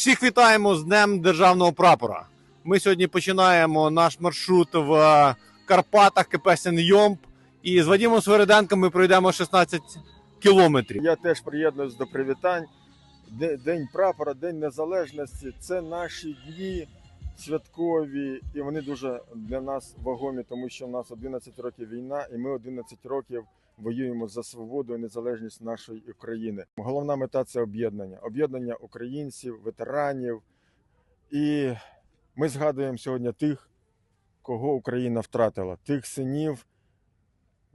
Всіх вітаємо з Днем Державного прапора. Ми сьогодні починаємо наш маршрут в е, Карпатах Кепесен Йомб. І з Вадимом Свириденком ми пройдемо 16 кілометрів. Я теж приєднуюсь до привітань. День прапора, День Незалежності це наші дні святкові, і вони дуже для нас вагомі, тому що в нас 11 років війна, і ми 11 років воюємо за свободу і незалежність нашої України. Головна мета це об'єднання, об'єднання українців, ветеранів. І ми згадуємо сьогодні тих, кого Україна втратила, тих синів,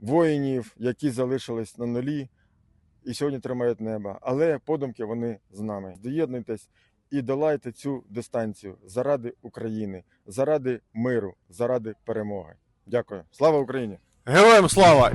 воїнів, які залишились на нулі і сьогодні тримають небо. Але подумки вони з нами. Доєднуйтесь і долайте цю дистанцію заради України, заради миру, заради перемоги. Дякую. Слава Україні! Героям слава!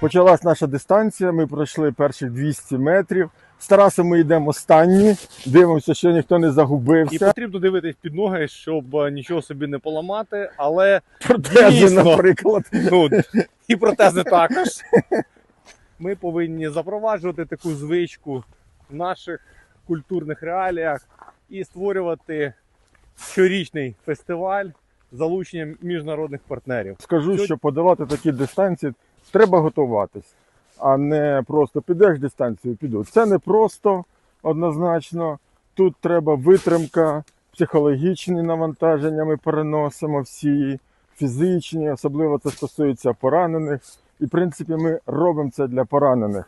Почалась наша дистанція. Ми пройшли перші 200 метрів. З Тарасом ми йдемо останні. Дивимося, що ніхто не І загубився. потрібно дивитись під ноги, щоб е, нічого собі не поламати, але Протези, Дійсно. наприклад. ну, і протези також. Ми повинні запроваджувати таку звичку в наших культурних реаліях і створювати щорічний фестиваль з залученням міжнародних партнерів. Скажу, що подолати такі дистанції треба готуватись, а не просто підеш дистанцію, піду. Це не просто однозначно. Тут треба витримка, психологічні навантаження ми переносимо всі, фізичні, особливо це стосується поранених. І, в принципі, ми робимо це для поранених.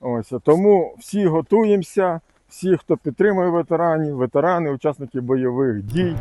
Ось тому всі готуємося, всі, хто підтримує ветеранів, ветерани, учасники бойових дій.